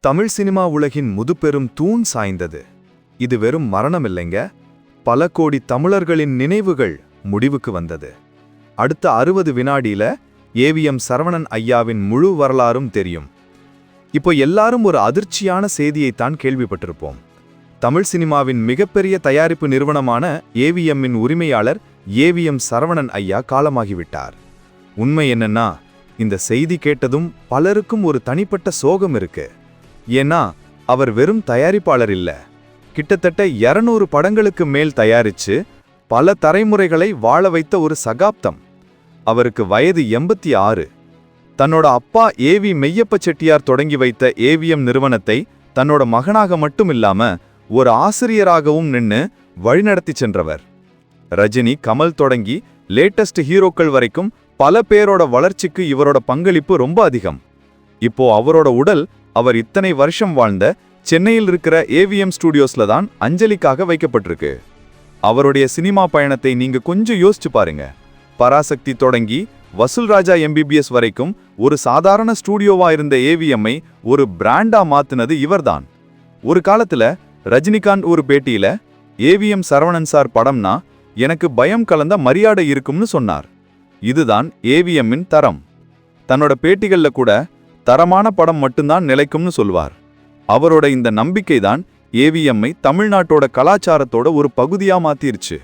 Tamil cinema உலகின் முதுபெரும் தூண் சாய்ந்தது. இது வெறும் மரணமில்லைங்க. பல கோடி தமிழர்களின் நினைவுகள் முடிவுக்கு வந்தது. அடுத்த அறுபது வினாடியில ஏவிஎம் சரவணன் ஐயாவின் முழு வரலாறும் தெரியும். இப்போ எல்லாரும் ஒரு அதிர்ச்சியான செய்தியைத்தான் கேள்விப்பட்டிருப்போம். தமிழ் சினிமாவின் மிகப்பெரிய தயாரிப்பு நிறுவனமான ஏவிஎம்மின் உரிமையாளர் ஏவிஎம் சரவணன் ஐயா காலமாகிவிட்டார். உண்மை என்னன்னா இந்த செய்தி கேட்டதும் பலருக்கும் ஒரு தனிப்பட்ட சோகம் இருக்கு. ஏன்னா அவர் வெறும் தயாரிப்பாளர் இல்ல. கிட்டத்தட்ட 200 படங்களுக்கு மேல் தயாரிச்சு பல தரைமுறைகளை வாழ வைத்த ஒரு சகாப்தம். அவருக்கு வயது எண்பத்தி ஆறு. தன்னோட அப்பா ஏவி மெய்யப்ப செட்டியார் தொடங்கி வைத்த ஏவிஎம் நிறுவனத்தை தன்னோட மகனாக மட்டும் இல்லாம ஒரு ஆசிரியராகவும் நின்னு வழிநடத்தி சென்றவர். ரஜினி கமல் தொடங்கி லேட்டஸ்ட் ஹீரோக்கள் வரைக்கும் பல பேரோட வளர்ச்சிக்கு இவரோட பங்களிப்பு ரொம்ப அதிகம். இப்போ அவரோட உடல் அவர் இத்தனை வருஷம் வாழ்ந்த சென்னையில் இருக்கிற ஏவிஎம் ஸ்டூடியோஸ்ல தான் அஞ்சலிக்காக வைக்கப்பட்டிருக்கு. அவருடைய சினிமா பயணத்தை நீங்க கொஞ்சம் யோசிச்சு பாருங்க. பராசக்தி தொடங்கி வசூல் ராஜா எம்பிபிஎஸ் வரைக்கும் ஒரு சாதாரண ஸ்டூடியோவா இருந்த ஏவிஎம்ஐ ஒரு பிராண்டா மாத்தினது இவர்தான். ஒரு காலத்துல ரஜினிகாந்த் ஒரு பேட்டியில ஏவிஎம் சரவணன் சார் படம்னா எனக்கு பயம் கலந்த மரியாதை இருக்கும்னு சொன்னார். இதுதான் ஏவிஎம்மின் தரம். தன்னோட பேட்டிகள்ல கூட தரமான படம் மட்டும்தான் நிலைக்கும்னு சொல்வார். அவரோட இந்த நம்பிக்கை தான் ஏவிஎம்ஐ தமிழ்நாட்டோட கலாச்சாரத்தோட ஒரு பகுதியா மாத்திருச்சு.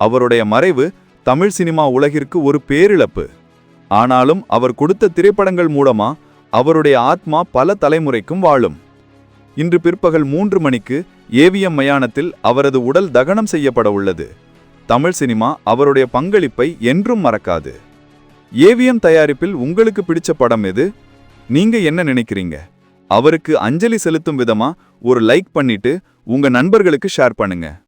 அவருடைய மறைவு தமிழ் சினிமா உலகிற்கு ஒரு பேரிழப்பு. ஆனாலும் அவர் கொடுத்த திரைப்படங்கள் மூலமா அவருடைய ஆத்மா பல தலைமுறைக்கும் வாழும். இன்று பிற்பகல் மூன்று மணிக்கு ஏவிஎம் மயானத்தில் அவரது உடல் தகனம் செய்யப்பட உள்ளது. தமிழ் சினிமா அவருடைய பங்களிப்பை என்றும் மறக்காது. ஏவிஎம் தயாரிப்பில் உங்களுக்கு பிடிச்ச படம் எது? நீங்க என்ன நினைக்கிறீங்க? அவருக்கு அஞ்சலி செலுத்தும் விதமா ஒரு லைக் பண்ணிட்டு உங்க நண்பர்களுக்கு ஷேர் பண்ணுங்க.